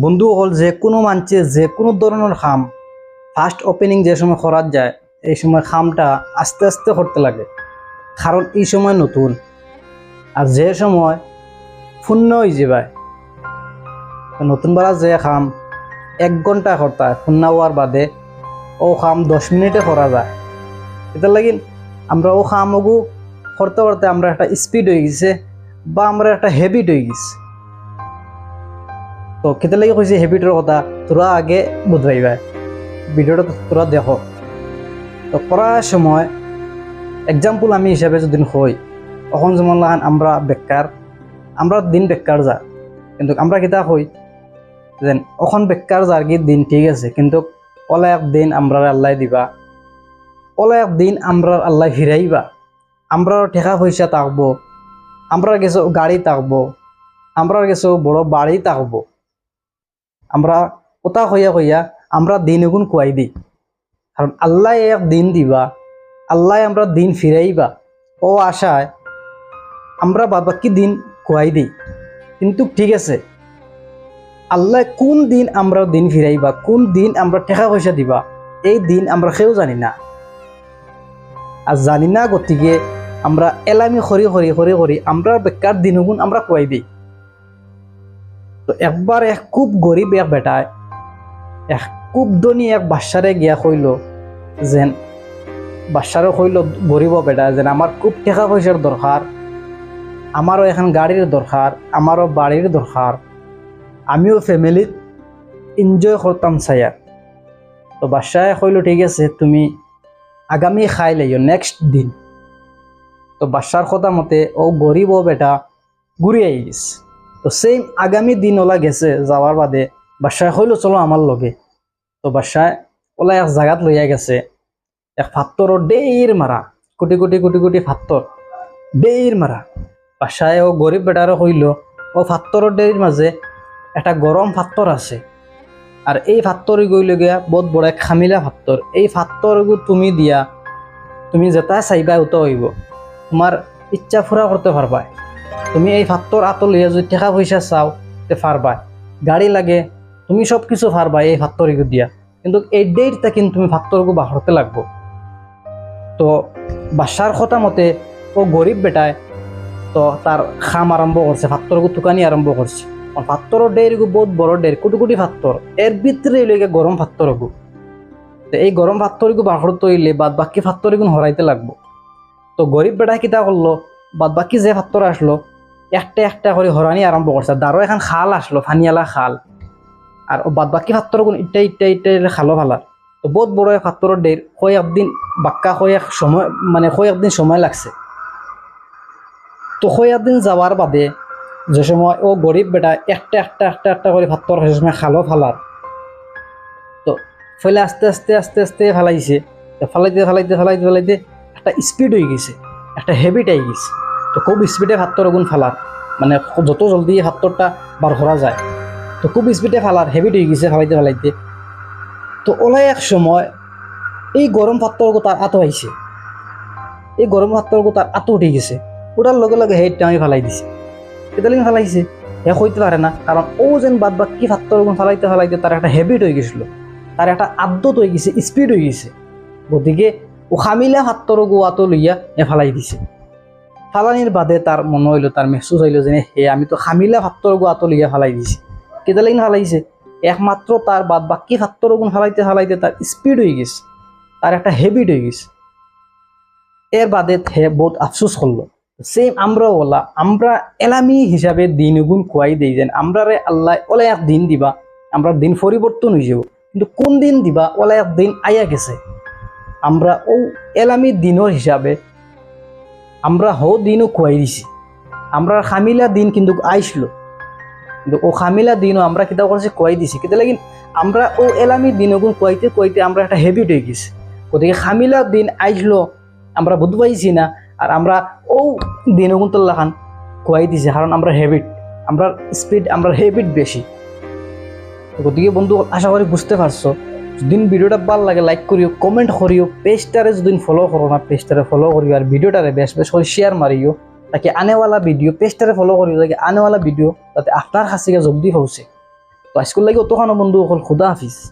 বন্ধুসকল যে কোনো মানছে যে কোনো ধরনের খাম। ফার্স্ট ওপেনিং যে সময় করা যায়, এই সময় খামটা আস্তে আস্তে করতে লাগে। কারণ এই সময় নতুন। আর যে সময় শূন্য হয়ে যাবে। তো নতুন বেলা যে খাম এক ঘণ্টা করতে হয় শূন্য হওয়ার বাদে ও খাম দশ মিনিটে করা যায়। এটা লাগিন আমরা ও খামগু করতে করতে আমরা একটা স্পিড হয়ে গেছে বা আমরা একটা হ্যাবিট হয়ে গেছে। তো কেতে লাগি কইছে হ্যাবিটের কথা? তোরা আগে বুঝবাইবা ভিডিওটা তো তোরা দেখো। তো করার সময় এক্সাম্পল আমি হিসাবে যদি হই তখন যেমন লাগান আমরা বেকার আমরা দিন বেকার যা। কিন্তু আমরা কিতা হই যেন অখন বেকার যার কি দিন ঠিক আছে, কিন্তু ওলা একদিন আমরা আল্লাহ দিবা। ওলা একদিন আমরা আল্লাহ ফিরাইবা আমরা ঠেকা পয়সা থাকব আমরা কিছু গাড়ি থাকব আমরা কিছু বড় বাড়ি থাকব আমরা ওটা হইয়া হইয়া আমরা দিন এগুন কুয়াই দিই। কারণ আল্লাহ এক দিন দিবা, আল্লাহ আমরা দিন ফিরাইবা ও আশায় আমরা বাবাকে দিন কুয়াই দিই। কিন্তু ঠিক আছে, আল্লাহ কোন দিন আমরা দিন ফিরাইবা কোন দিন আমরা টাকা পয়সা দিবা, এই দিন আমরা কেউ জানি না। আর জানি না গতিকে আমরা এলামি খরি খরি খরি খরি আমরা বেকার দিনগুণ আমরা কুয়াই দিই। তো একবার এক খুব গরিব এক বেটায় এক খুব ধনী এক বাচ্চারে গিয়া কইল যেন বাচ্চারে কইল গরিব বেটা যেন আমার খুব টাকা পয়সার দরকার, আমারও এখন গাড়ির দরকার, আমারও বাড়ির দরকার, আমিও ফ্যামিলিত এনজয় করতাম চাইয়া তো বাচ্চায় কইল, ঠিক আছে, তুমি আগামী খাই লাইও নেক্সট দিন। তো বাচ্চার কথা মতে ও গরিব বেটা ঘুরে আই গেছে তো সেই আগামী দিন ওলা গেছে যাওয়ার বাদে, বাসায় হইল চলো আমার লগে। তো বাসায় ওলা এক জায়গাত লইয়া গেছে। এক ফাত্তরও ডেইর মারা, কোটি কোটি কোটি কোটি ফাত্তর ডেইর মারা। বাসায় ও গরিব বেটারও হইল, ও ফাত্তরের ডেইর মাঝে একটা গরম ফাত্তর আছে। আর এই ফাত্তর গইল গিয়া বহুত বড় এক খামিলা ফাত্তর। এই ফাত্তর তুমি দিয়া, তুমি যেটা চাইবা ওটা হইব। তোমার ইচ্ছা ফুরা করতে পারবা তুমি এই ফাত্তর আতো লইয়া যদি টাকা পয়সা চাও, তে পারবা। গাড়ি লাগে, তুমি সব কিছু পারবা এই ফাত্তরিগু দিয়া। কিন্তু এই ডেটটা কিন্তু তুমি ফাত্তরগু বাহরতে লাগবো। তো বাসার কথা মতে, ও গরিব বেটায়, তো তার খাম আরম্ভ করছে ফাত্তরগু তুকানি আরম্ভ করছে। ফাত্তরের ডেরগু বহুত বড় ডের কোটি কোটি ফাত্তর এর ভিতরে লইগে গরম ফাত্তরগু তো এই গরম ফাত্তরিগু বাহর তৈলে বাদ বাকি ফাত্তরিগুন হরাইতে লাগবো। তো গরিব বেটা কিতা করল বাদ বাকি যে ফাত্তর আসলো, একটা একটা করে হরানি আরম্ভ করছে। দারো এখন খাল আসলো, ফানিয়ালা খাল। আর বাদ বাকি ফাত্তর কোন ইটা ইটা ইটা খালো ফালার তো বহুত বড় ফাত্তরের ডের কয় একদিন বাক্কা কয় এক সময় মানে কয় একদিন সময় লাগছে। তো কয় একদিন যাওয়ার বাদে যে সময় ও গরিব বেটা একটা একটা একটা একটা করে ফাত্তর সে সময় খালো ফালার তো ফলে আস্তে আস্তে আস্তে আস্তে ফেলাইছে। ফেলাইতে ফেলাইতে ফেলাইতে ফেলাইতে একটা স্পিড হয়ে গেছে, একটা হেবিট হয়ে গেছে। তো খুব স্পিডে ফাত্তর গুণ ফালার মানে যত জলদি ফাত্তরটা বার করা যায়। তো খুব স্পিডে ফালার হেভিট হয়ে গেছে ফালাইতে ফালাইতে। তো ওলাই এক সময় এই গরম ফাত্তরগু তার আতো আইছে এই গরম ফাত্তরগু তার আতো উঠে গেছে। ওটার লগে লগে হেড টামি ফালাই দিছে। কেতালিন ফালাইছে? হে হইতে পারে না। কারণ ও যেন বাদ বাকি ফাত্তরগুণ ফালাইতে ফালাইতে তার একটা হ্যাবিট হয়ে গেছিল। তার একটা আদ্যত হয়ে গেছে স্পিড হয়ে গেছে। গতিকে ও খামিলা ফাত্তরগু আতো লইয়া এ ফালাই দিছে। ফালানির বাদে তার মনে হইল তার মেহসুস হইল যে হে আমি তো খামিলা ফাত্তর গু লিয়া ফালাই দিছি। কেটা লাগিন ফালাইছে? একমাত্র তার বাদ বাকি ফাত্তর গুণ ফালাইতে ফালাইতে তার স্পিড হয়ে গেছে। তার একটা হেবিট হয়ে গেছে। এর বাদে হে বহুত আফসোস করল সেম আমরা ওলা আমরা এলামি হিসাবে দিন গুণ খুয়াই দিই যেন আমরা রে আল্লাহ ওলা এক দিন দিবা আমরা দিন পরিবর্তন হয়ে যাব। কিন্তু কোন দিন দিবা ওলা এক দিন আইয়া গেছে। আমরা ও এলামি দিনের হিসাবে আমরা হো দিনও খুয়াই দিছি। আমরা খামিলা দিন কিন্তু আইসলো। কিন্তু ও খামিলা দিনও আমরা কিতা করছি খুয়াই দিছি, কিন্তু লাগিন আমরা ও এলামি দিনগুন খুয়াইতে খুয়াইতে আমরা একটা হ্যাবিট হয়ে গেছি। গতিকে খামিলা দিন আইসলো, আমরা বুঝতে পাইছি না, আর আমরা ও দিনগুন তো লাখান খুয়াই দিছি, কারণ আমরা হ্যাবিট আমরা স্পিড আমরা হ্যাবিট বেশি। গতিকে বন্ধু, আশা করি বুঝতে পারছ। যদি ভিডিওটা ভালো লাগে লাইক করিও কমেন্ট করিও পেজটারে যদি ফলো করো না পেজটারে ফলো করিও, আর ভিডিওটারে বেশ বেশ করে শেয়ার মারিও, তাকে আনেওয়ালা ভিডিও পেজটারে ফলো করিও, তাকে আনেওয়ালা ভিডিও তাতে আপনার কাছে জব্দি হচ্ছে তো আজকের লাগে অতখানো বন্ধু, অকল খুদা হাফিজ।